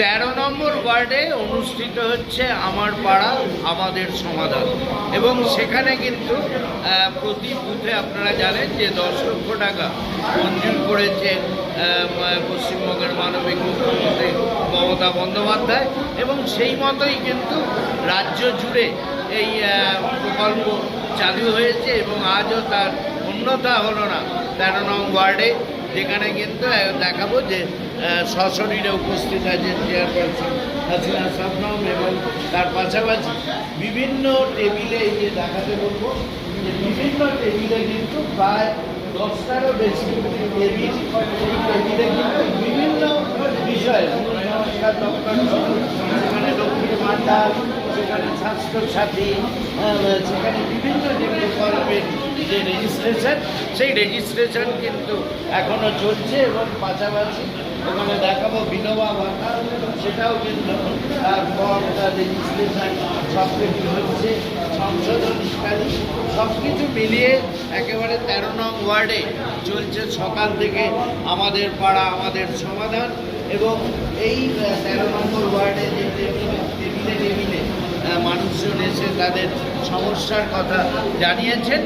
তেরো নম্বর ওয়ার্ডে অনুষ্ঠিত হচ্ছে আমার পাড়া, আমাদের সমাধান। এবং সেখানে কিন্তু প্রতি বুথে আপনারা জানেন যে দশ লক্ষ টাকা মঞ্জুর করেছে পশ্চিমবঙ্গের মানবিক মুখ্যমন্ত্রী মমতা বন্দ্যোপাধ্যায়। এবং সেই মতোই কিন্তু রাজ্য জুড়ে এই প্রকল্প চালু হয়েছে এবং আজও তার উন্নতা হলো না। তেরো নং ওয়ার্ডে যেখানে কিন্তু দেখাবো যে সশরীরে উপস্থিত আছেন চেয়ারপারসন হাসিনা সাবনম এবং তার পাশাপাশি বিভিন্ন টেবিলে এই যে দেখাতে বলব, যে বিভিন্ন টেবিলে কিন্তু প্রায় দশটারও বেশি টেবিল, সেই টেবিলে কিন্তু বিভিন্ন বিষয়ে সেখানে লক্ষ্মীর ভাণ্ডার সেখানে স্বাস্থ্যসাথী সেখানে বিভিন্ন যে প্রকল্পের যে রেজিস্ট্রেশন সেই রেজিস্ট্রেশন কিন্তু এখনও চলছে এবং পাশাপাশি ওখানে দেখাবো বিধবা ভাতা সেটাও কিন্তু তারপর তার রেজিস্ট্রেশন সব কিছু হচ্ছে সংশোধন সব কিছু মিলিয়ে একেবারে তেরো নং ওয়ার্ডে চলছে সকাল থেকে আমাদের পাড়া, আমাদের সমাধান এবং এই তেরো নম্বর ওয়ার্ডে যে টেবিলে টেবিলে মানুষজন এসে তাদের সমস্যার কথা জানিয়েছেন,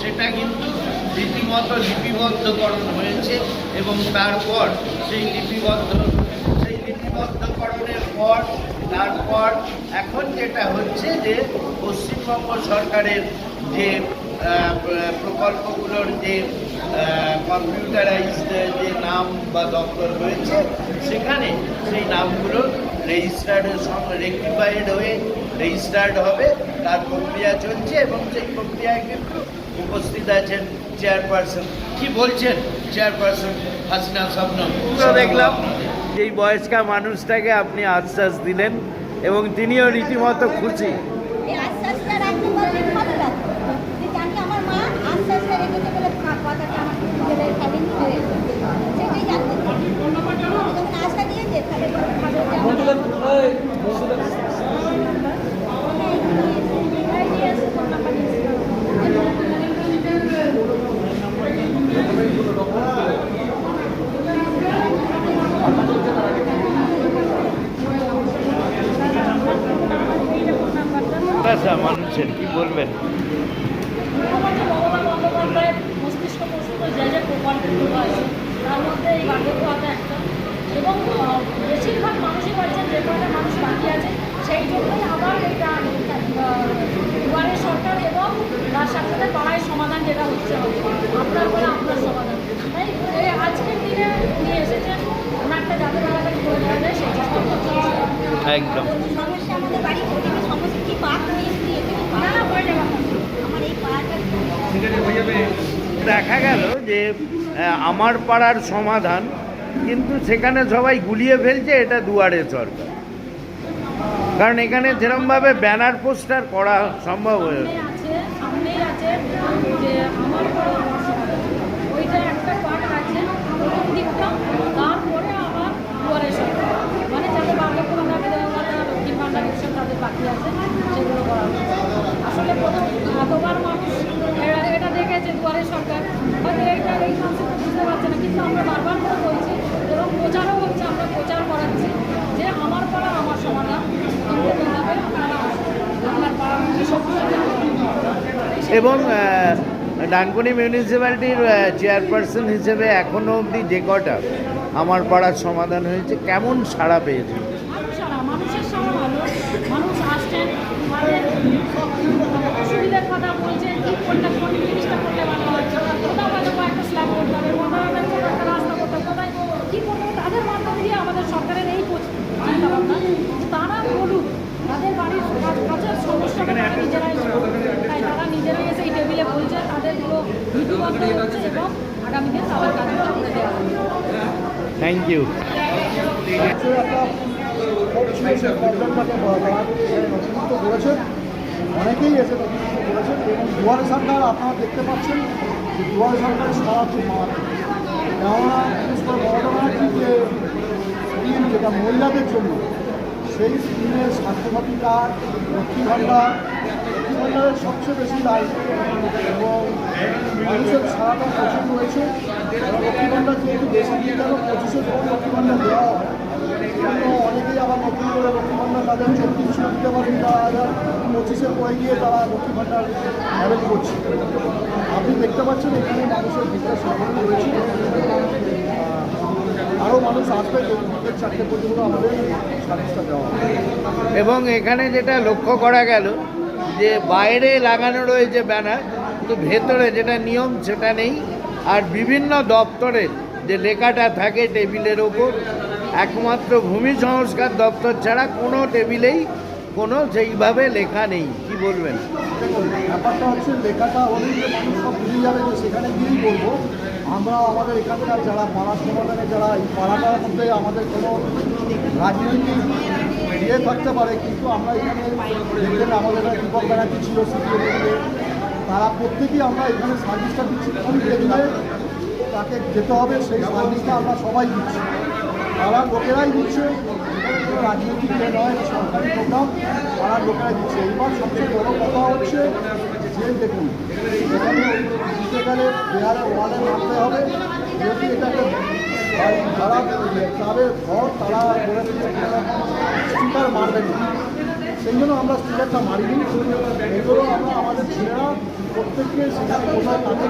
সেটা কিন্তু রীতিমতো লিপিবদ্ধকরণ হয়েছে এবং তারপর সেই লিপিবদ্ধ, সেই লিপিবদ্ধকরণের পর, তারপর এখন যেটা হচ্ছে যে পশ্চিমবঙ্গ সরকারের যে প্রকল্পগুলোর যে কম্পিউটারাইজড যে নাম বা দপ্তর রয়েছে, সেখানে সেই নামগুলো রেজিস্টার্ডের সঙ্গে রেক্টিফাইড হয়ে রেজিস্টার্ড হবে। তার প্রক্রিয়া চলছে এবং সেই প্রক্রিয়ায় কিন্তু উপস্থিত আছেন চেয়ারপারসন কি বলছেন চেয়ারপারসন হাসিনা স্বপ্ন? দেখলাম এই বয়স্কা মানুষটাকে আপনি আশ্বাস দিলেন এবং তিনিও রীতিমতো খুশি। এই আশ্বাসটা রাখতে পারলে ভালো লাগতো যে জানি আমার মা আশ্বাসটা রেখেছে বলে ফা- কথাটা আমার ছেলে চ্যালেঞ্জ হয়ে সেটাই জানতে চাই। যখন আশা দিয়েছে তাহলে ভালো যে আমার- হ্যাঁ, এই দিয়েছে, ফোন নাম্বার দিয়েছে। আচ্ছা মানুষের কি বলবেন মুখ্যমন্ত্রী মমতা বন্দ্যোপাধ্যায়ের মস্তিষ্ক প্রসূত যে যে প্রকল্পগুলো আছে তার মধ্যে এই বার্ধক্য ভাতা একটা এবং বেশিরভাগ মানুষই যে মানুষ বাকি আছে সেই জন্যই এবং তার সাথে পাড়ায় সমাধান আপনার আপনার সমাধান আজকের দিনে নিয়ে তাড়াতাড়ি একদম সমস্যা আমাদের বাড়ি থেকে আমি সমস্যা কি পা নিয়ে এসেছি এখানে পা না না হয়ে যাবে আমার এই পাটা দেখা গেল যে আমার পাড়ার সমাধান, কিন্তু সেখানে সবাই গুলিয়ে ফেলছে, এটা দুয়ারে সরকার। কারণ এখানে যেরমভাবে ব্যানার পোস্টার করা সম্ভব হয়ে সামনে আছে সামনেই আছে যে আমার বড় বর্ষবরণ। ওইটা একটা পার্ট আছে প্রথম দিকটা তারপরে আবার দুয়ারে সরকার মানে যাদের বার্ধক্য ভাতা বিধবা ভাতা লক্ষ্মীর ভাণ্ডার এসব তাদের বাকি আছে সেগুলো করা হচ্ছে। আসলে প্রথম এতবার মানুষ এরা- এটা দেখেছে দুয়ারে সরকার হয়তো এইটা এই কনসেপ্টটা বুঝতে পারছে না কিন্তু আমরা বারবার করে বলছি এবং প্রচারও হচ্ছে আমরা প্রচার করাচ্ছি যে আমার পাড়া আমার সমাধান তিনটে দিন আপনারা আসুন। আপনার পাড়ার মধ্যে সমস্যা নেই। এবং ডানকুনি মিউনিসিপ্যালিটির চেয়ারপারসন হিসেবে এখনও অবধি যে কটা আমার পাড়ার সমাধান হয়েছে, কেমন সাড়া পেয়েছে? কথা বলছেন কি কোন জিনিসটা ভালো কোথাও হয়তো স্ল্যাব করতে হবে কোথাও হয়তো কোনো একটা রাস্তা করতে হবে কোথায় কী করতে হবে তাদের মাধ্যমে দিয়ে আমাদের সরকারের এই পোচ- তারা বলুক তাদের বাড়ির কাজ- কাজের সমস্যাটা তারা নিজেরাই তাই তারা নিজেরাই এসে এই টেবিলে বলছে তাদেরগুলো লিপিবদ্ধ হচ্ছে এবং আগামীতে তাদের কাজগুলো করে দেওয়া হবে। থ্যাংক ইউ করেছেন অনেকেই এসে করেছেন এবং দুয়ারে সরকার আপনারা দেখতে পাচ্ছেন যে দুয়ারে সরকারের সারা খুব মারাত্মক কেননা করে যে স্কিম যেটা মহিলাদের জন্য, সেই স্কিমের স্বাস্থ্যসাথী কার্ড লক্ষ্মী ভাণ্ডার লক্ষ্মী ভাণ্ডারের সবচেয়ে বেশি দায়ী এবং মানুষের সারাটা প্রচুর রয়েছে লক্ষ্মী ভাণ্ডার যেহেতু বেশি দিয়ে গেল পঁচিশে যখন লক্ষ্মী ভাণ্ডার দেওয়া হয় অনেকেই তাদের চব্বিশশো দিতে পারেন তারা হাজার পঁচিশে পড়ে গিয়ে তারা লক্ষ্মী ভাণ্ডার অ্যাভেল করছে। আপনি দেখতে পাচ্ছেন এখানে মানুষের সাধারণ রয়েছে। আরও এবং এখানে যেটা লক্ষ্য করা গেল, যে বাইরে লাগানো রয়েছে ব্যানার, কিন্তু ভেতরে যেটা নিয়ম সেটা নেই। আর বিভিন্ন দপ্তরের যে লেখাটা থাকে টেবিলের ওপর, একমাত্র ভূমি সংস্কার দপ্তর ছাড়া কোনো টেবিলেই কোনো সেইভাবে লেখা নেই, কি বলবেন? ব্যাপারটা হচ্ছে লেখাটা যে মানুষ সব বুঝে যাবে যে সেখানে গিয়েই বলব। আমরা আমাদের এখানকার যারা পাড়া সমাধানে যারা এই পাড়াটার মধ্যে আমাদের কোনো রাজনৈতিক ইয়ে থাকতে পারে, কিন্তু আমরা এখানে দেখবেন আমাদের দীপক ব্যানার্জি ছিল তারা প্রত্যেকেই আমরা এখানে সার্ভিসটা দিচ্ছি কোন টেবিলে তাকে যেতে হবে, সেই সার্ভিসটা আমরা সবাই দিচ্ছি। তারা লোকেরাই দিচ্ছে ইয়ে নয় সরকারি প্রোগ্রাম তারা লোকেরাই দিচ্ছে। এইবার সবচেয়ে বড় কথা হচ্ছে যে, দেখুন, এখানে দিতে গেলে দেয়ালে ওয়ালে মারতে হবে, যেহেতু এটা একটা বাড়ি যারা ক্লাবের ঘর, তারা বলেছে যে, স্টিকার মারবেন সেই জন্য আমরা স্টিকারটা মারিনি। এগুলো আমরা আমাদের ছেলেরা প্রত্যেককে সেখানে কোথায় তাদের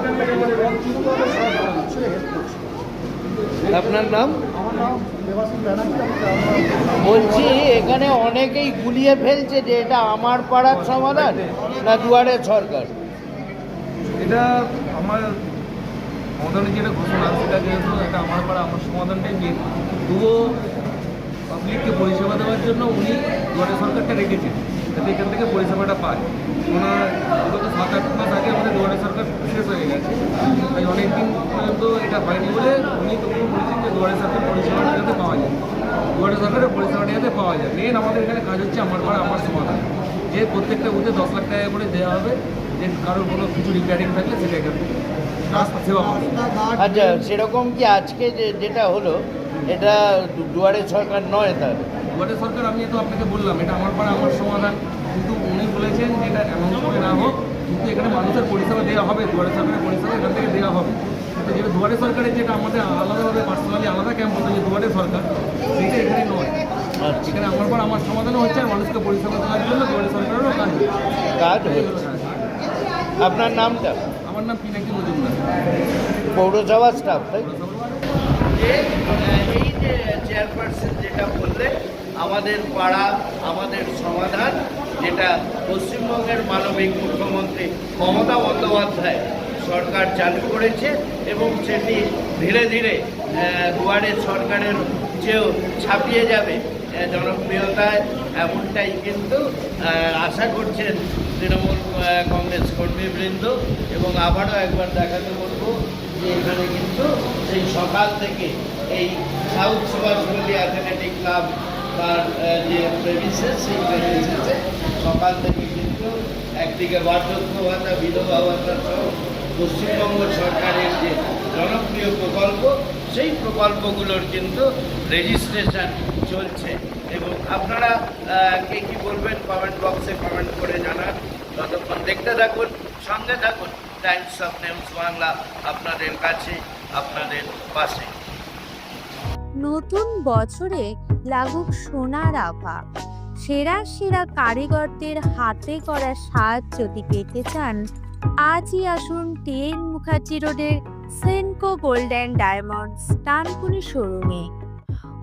হেল্প করছে। আপনার নাম? বলছি এখানে অনেকেই গুলিয়ে ফেলছে যে এটা আমার পাড়ার সমাধান না দুয়ারে সরকার? এটা আমার সমাধানের যেটা ঘোষণা সেটা যেহেতু এটা আমার পাড়া আমার সমাধানটাই মেন তবুও পাবলিককে পরিষেবা দেওয়ার জন্য উনি দুয়ারে সরকারটা রেখেছেন যাতে এখান থেকে পরিষেবাটা পায়। ওনার বিগত সাত আট মাস আগে আমাদের দুয়ারে সরকার শেষ হয়ে গেছে তাই অনেক দিন পর্যন্ত এটা হয়নি বলে উনি তবুও বলেছেন যে দুয়ারে সরকার পরিষেবাটা যাতে পাওয়া যায় দুয়ারে সরকারের পরিষেবাটা যাতে পাওয়া যায়। মেন আমাদের এখানে কাজ হচ্ছে আমার পাড়া আমার সমাধান যে প্রত্যেকটা বুথে দশ লাখ টাকা করে দেওয়া হবে যে কারোর কোনো কিছু রিপেয়ারিং থাকলে সেটা এখান আচ্ছা সেরকম কি আজকে যে যেটা হলো এটা দুয়ারে সরকার নয় তার দুয়ারে সরকার আমি তো আপনাকে বললাম এটা আমার পাড়া আমার সমাধান। কিন্তু উনি বলেছেন যে এটা অ্যানাউন্স করে না হোক কিন্তু এখানে মানুষের পরিষেবা দেওয়া হবে দুয়ারে সরকারের পরিষেবা এখান থেকে দেওয়া হবে। যেটা দুয়ারে সরকারের যেটা আমাদের আলাদাভাবে পার্সোনালি আলাদা ক্যাম্প হতো যে দুয়ারে সরকার সেটা এখানে নয়। আচ্ছা। এখানে আমার পাড়া আমার সমাধানও হচ্ছে আর মানুষকে পরিষেবা দেওয়ার জন্য দুয়ারে সরকারেরও কাজ কাজ হচ্ছে। আপনার নামটা? আমার নাম পিনাকি মজুমদার। পৌরসভা স্টাফ তাই? যে এই যে চেয়ারপারসন যেটা বললে আমাদের পাড়া আমাদের সমাধান যেটা পশ্চিমবঙ্গের মানবিক মুখ্যমন্ত্রী মমতা বন্দ্যোপাধ্যায় সরকার চালু করেছে এবং সেটি ধীরে ধীরে দুয়ারে সরকারের চেয়েও ছাপিয়ে যাবে জনপ্রিয়তায়। এমনটাই কিন্তু আশা করছেন তৃণমূল কংগ্রেস কর্মীবৃন্দ। এবং আবারও একবার দেখাতে বলব যে এখানে কিন্তু সেই সকাল থেকে এই সাউথ সুভাষপল্লী অ্যাথলেটিক ক্লাব তার যে প্রেমিসেস সেই প্রেমিসেসে সকাল থেকে কিন্তু একদিকে বার্ধক্য ভাতা, বিধবা ভাতা সহ পশ্চিমবঙ্গ সরকারের যে জনপ্রিয় প্রকল্প, সেই প্রকল্পগুলোর কিন্তু রেজিস্ট্রেশন চলছে। এবং আপনারা কে কী বলবেন কমেন্ট বক্সে কমেন্ট করে জানান। ততক্ষণ দেখতে থাকুন, সঙ্গে থাকুন টাইমস অফ নিউজ বাংলা আপনাদের কাছে, আপনাদের পাশে। নতুন বছরে লাগুক সোনার আভা। সেরা সেরা কারিগরদের হাতে করা সাহায্য যদি পেতে চান আজই আসুন টিএন মুখার্জি রোডের সেনকো গোল্ড অ্যান্ড ডায়মন্ডস তানপুরি শোরুমে।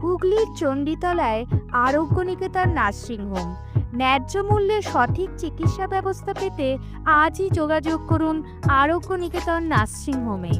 হুগলির চণ্ডীতলায় আরোগ্য নিকেতন নার্সিংহোম ন্যায্য মূল্যে সঠিক চিকিৎসা ব্যবস্থা পেতে আজই যোগাযোগ করুন আরোগ্য নিকেতন নার্সিংহোমে